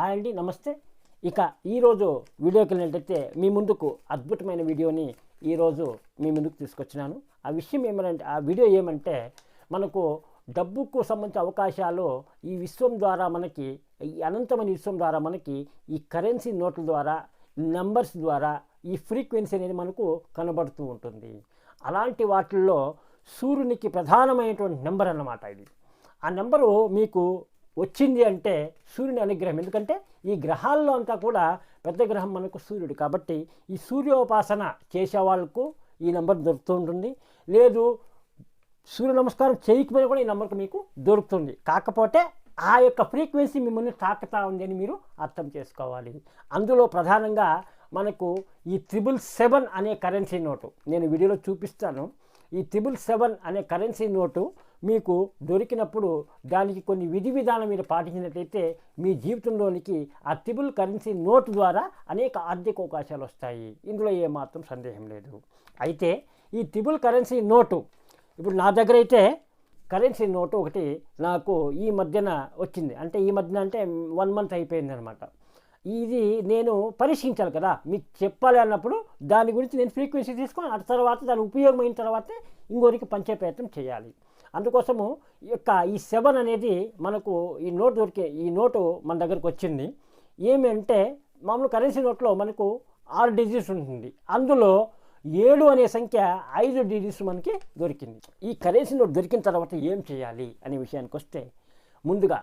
Hi అండి నమస్తే. ఇక ఈరోజు వీడియోకి వెళ్ళినట్టయితే మీ ముందుకు అద్భుతమైన వీడియోని ఈరోజు మీ ముందుకు తీసుకొచ్చినాను. ఆ విషయం ఏమంటే ఆ వీడియో ఏమంటే మనకు డబ్బుకు సంబంధించిన అవకాశాలు ఈ విశ్వం ద్వారా మనకి ఈ అనంతమైన విశ్వం ద్వారా మనకి ఈ కరెన్సీ నోట్ల ద్వారా నెంబర్స్ ద్వారా ఈ ఫ్రీక్వెన్సీ అనేది మనకు కనబడుతూ ఉంటుంది. అలాంటి వాటిల్లో సూర్యునికి ప్రధానమైనటువంటి నెంబర్ అన్నమాట ఇది. ఆ నెంబరు మీకు వచ్చింది అంటే సూర్యుని అనుగ్రహం. ఎందుకంటే ఈ గ్రహాల్లో అంతా కూడా పెద్ద గ్రహం మనకు సూర్యుడు. కాబట్టి ఈ సూర్యోపాసన చేసే వాళ్ళకు ఈ నెంబర్ దొరుకుతూ ఉంటుంది. లేదు సూర్య నమస్కారం చేయకపోయినా కూడా ఈ నెంబర్కి మీకు దొరుకుతుంది. కాకపోతే ఆ యొక్క ఫ్రీక్వెన్సీ మిమ్మల్ని తాకుతా ఉంది అని మీరు అర్థం చేసుకోవాలి. అందులో ప్రధానంగా మనకు ఈ త్రిబుల్ సెవెన్ అనే కరెన్సీ నోటు. నేను వీడియోలో చూపిస్తాను. ఈ త్రిబుల్ సెవెన్ అనే కరెన్సీ నోటు మీకు దొరికినప్పుడు దానికి కొన్ని విధి విధానం మీరు పాటించినట్లయితే మీ జీవితంలోనికి ఆ త్రిబుల్ కరెన్సీ నోటు ద్వారా అనేక ఆర్థిక అవకాశాలు వస్తాయి. ఇందులో ఏమాత్రం సందేహం లేదు. అయితే ఈ త్రిబుల్ కరెన్సీ నోటు ఇప్పుడు నా దగ్గర అయితే కరెన్సీ నోటు ఒకటి నాకు ఈ మధ్యన వచ్చింది. అంటే ఈ మధ్యన అంటే వన్ మంత్ అయిపోయింది అనమాట ఇది నేను పరీక్షించాలి కదా. మీకు చెప్పాలి అన్నప్పుడు దాని గురించి నేను ఫ్రీక్వెన్సీ తీసుకొని ఆ తర్వాత దాని ఉపయోగమైన తర్వాతే ఇంకోరికి పంచే ప్రయత్నం చేయాలి. అందుకోసము ఈ యొక్క ఈ సెవెన్ అనేది మనకు ఈ నోట్ దొరికే ఈ నోటు మన దగ్గరకు వచ్చింది. ఏమి అంటే మామూలు కరెన్సీ నోట్లో మనకు ఆరు డిజిట్స్ ఉంటుంది. అందులో ఏడు అనే సంఖ్య ఐదు డిజిట్స్ మనకి దొరికింది. ఈ కరెన్సీ నోట్ దొరికిన తర్వాత ఏం చేయాలి అనే విషయానికి వస్తే ముందుగా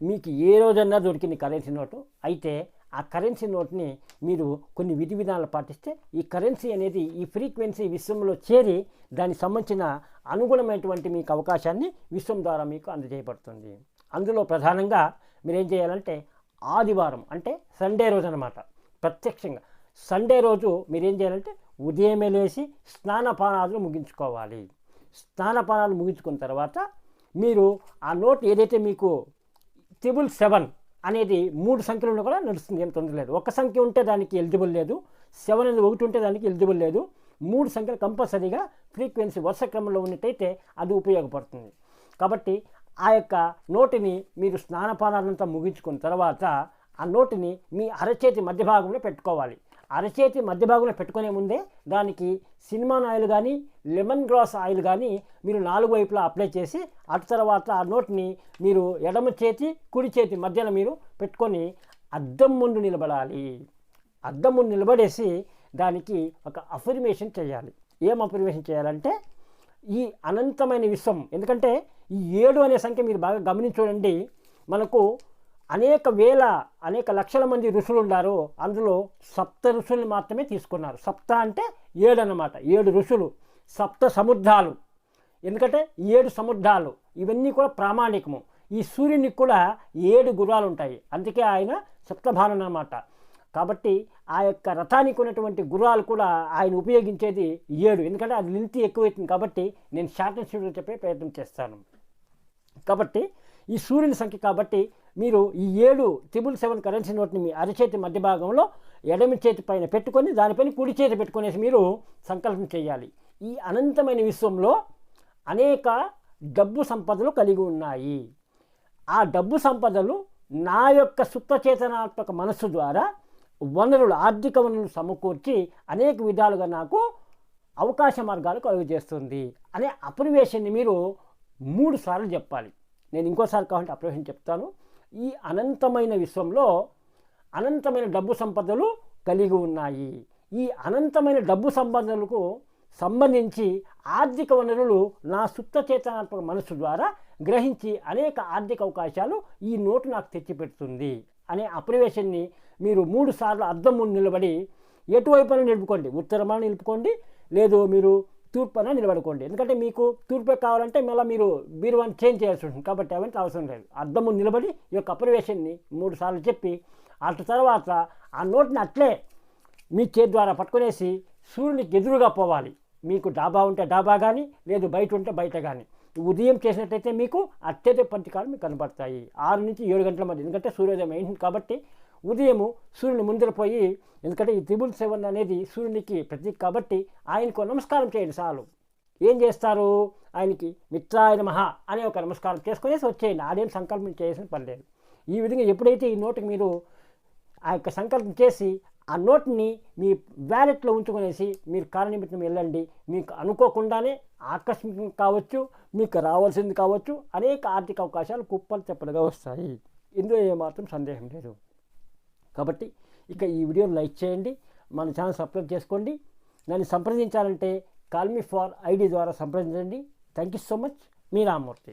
మీకు ఏ రోజన్నా దొరికింది కరెన్సీ నోటు. అయితే ఆ కరెన్సీ నోట్ని మీరు కొన్ని విధి విధానాలు పాటిస్తే ఈ కరెన్సీ అనేది ఈ ఫ్రీక్వెన్సీ విశ్వంలో చేరి దానికి సంబంధించిన అనుగుణమైనటువంటి మీకు అవకాశాన్ని విశ్వం ద్వారా మీకు అందజేయబడుతుంది. అందులో ప్రధానంగా మీరేం చేయాలంటే ఆదివారం అంటే సండే రోజు అనమాట ప్రత్యక్షంగా సండే రోజు మీరేం చేయాలంటే ఉదయమే లేచి స్నానపానాలు ముగించుకోవాలి. స్నానపానాలు ముగించుకున్న తర్వాత మీరు ఆ నోట్ ఏదైతే మీకు త్రిబుల్ సెవెన్ అనేది మూడు సంఖ్యలను కూడా నడుస్తుంది ఏం తొందర లేదు. ఒక సంఖ్య ఉంటే దానికి ఎలిజిబుల్ లేదు. సెవెన్ అనేది ఒకటి ఉంటే దానికి ఎలిజిబుల్ లేదు. మూడు సంఖ్యలు కంపల్సరీగా ఫ్రీక్వెన్సీ వరుస క్రమంలో ఉన్నట్టయితే అది ఉపయోగపడుతుంది. కాబట్టి ఆ యొక్క నోటిని మీరు స్నానపానాలంతా ముగించుకున్న తర్వాత ఆ నోటిని మీ అరచేతి మధ్య భాగంలో పెట్టుకోవాలి. అరచేతి మధ్య భాగంలో పెట్టుకునే ముందే దానికి సినిమాన్ ఆయిల్ కానీ లెమన్ గ్రాస్ ఆయిల్ కానీ మీరు నాలుగు వైపులా అప్లై చేసి అటు తర్వాత ఆ నోట్ని మీరు ఎడమ చేతి కుడి చేతి మధ్యన మీరు పెట్టుకొని అద్దం ముందు నిలబడాలి. అద్దం ముందు నిలబడేసి దానికి ఒక అఫర్మేషన్ చేయాలి. ఏం అఫర్మేషన్ చేయాలంటే ఈ అనంతమైన విశ్వం ఎందుకంటే ఈ ఏడు అనే సంఖ్య మీరు బాగా గమనించండి మనకు అనేక వేల అనేక లక్షల మంది ఋషులు ఉన్నారు అందులో సప్త ఋషుల్ని మాత్రమే తీసుకున్నారు. సప్త అంటే ఏడు అన్నమాట ఏడు ఋషులు సప్త సముద్రాలు. ఎందుకంటే ఏడు సముద్రాలు ఇవన్నీ కూడా ప్రామాణికము. ఈ సూర్యునికి కూడా ఏడు గుర్రాలు ఉంటాయి అందుకే ఆయన సప్తభానం అనమాట కాబట్టి ఆ యొక్క రథానికి ఉన్నటువంటి గుర్రాలు కూడా ఆయన ఉపయోగించేది ఏడు. ఎందుకంటే అది లింతి ఎక్కువైతుంది కాబట్టి నేను షార్ట్ అండ్ చెప్పే ప్రయత్నం చేస్తాను. కాబట్టి ఈ సూర్యుని సంఖ్య కాబట్టి మీరు ఈ ఏడు త్రిబుల్ సెవెన్ కరెన్సీ నోట్ని మీ అరచేతి మధ్య భాగంలో ఎడమి చేతి పైన పెట్టుకొని దానిపైన కుడి చేతి పెట్టుకునేసి మీరు సంకల్పం చేయాలి. ఈ అనంతమైన విశ్వంలో అనేక డబ్బు సంపదలు కలిగి ఉన్నాయి. ఆ డబ్బు సంపదలు నా యొక్క సుప్తచేతనాత్మక మనస్సు ద్వారా వనరులు ఆర్థిక వనరులు సమకూర్చి అనేక విధాలుగా నాకు అవకాశ మార్గాలు కలుగజేస్తుంది అనే అప్రివేషన్ని మీరు మూడు సార్లు చెప్పాలి. నేను ఇంకోసారి కావాలంటే అప్రివేషన్ చెప్తాను. ఈ అనంతమైన విశ్వంలో అనంతమైన డబ్బు సంపదలు కలిగి ఉన్నాయి. ఈ అనంతమైన డబ్బు సంపదలకు సంబంధించి ఆర్థిక వనరులు నా సుప్త చేతనాత్మక మనస్సు ద్వారా గ్రహించి అనేక ఆర్థిక అవకాశాలు ఈ నోటు నాకు తెచ్చిపెడుతుంది అనే అప్రివేషన్ని మీరు మూడు సార్లు అద్దం ముందు నిలబడి ఎటువైపున నిలుపుకోండి. ఉత్తరమాన నిలుపుకోండి. లేదు మీరు తూర్పున నిలబడుకోండి. ఎందుకంటే మీకు తూర్పు కావాలంటే మళ్ళీ మీరు బీరువాన్ని చేంజ్ చేయాల్సి ఉంటుంది. కాబట్టి అవన్నీ అవసరం లేదు. అద్దము నిలబడి ఈ యొక్క అప్రవేశాన్ని మూడు సార్లు చెప్పి అటు తర్వాత ఆ నోట్ని అట్లే మీ చేతి ద్వారా పట్టుకునేసి సూర్యునికి ఎదురుగా పోవాలి. మీకు డాబా ఉంటే డాబా కానీ లేదు బయట ఉంటే బయట కానీ ఉదయం చేసినట్టయితే మీకు అత్యధిక పంచకాలు మీకు కనబడతాయి. ఆరు నుంచి ఏడు గంటల మధ్య. ఎందుకంటే సూర్యోదయం అయింది కాబట్టి ఉదయము సూర్యుని ముందర పోయి ఎందుకంటే ఈ త్రిబుల్ సెవెన్ అనేది సూర్యునికి ప్రతీక కాబట్టి ఆయనకు నమస్కారం చేయండి చాలు. ఏం చేస్తారు? ఆయనకి మిత్రాయ మహా అనే ఒక నమస్కారం చేసుకునేసి వచ్చేయండి. ఆడేం సంకల్పం చేయాల్సిన పని లేదు. ఈ విధంగా ఎప్పుడైతే ఈ నోటికి మీరు ఆ యొక్క సంకల్పం చేసి ఆ నోట్ని మీ వ్యాలెట్లో ఉంచుకునేసి మీరు కాలనిమిత్తం వెళ్ళండి. మీకు అనుకోకుండానే ఆకస్మికం కావచ్చు మీకు రావాల్సింది కావచ్చు అనేక ఆర్థిక అవకాశాలు కుప్పలు చెప్పలుగా వస్తాయి. ఇందులో ఏమాత్రం సందేహం లేదు. కాబట్టి ఇక ఈ వీడియోని లైక్ చేయండి మన ఛానల్ సబ్స్క్రైబ్ చేసుకోండి. నన్ను సంప్రదించాలంటే కాల్ మీ ఫార్ ఐడి ద్వారా సంప్రదించండి. Thank you so much. Me Rammurthy.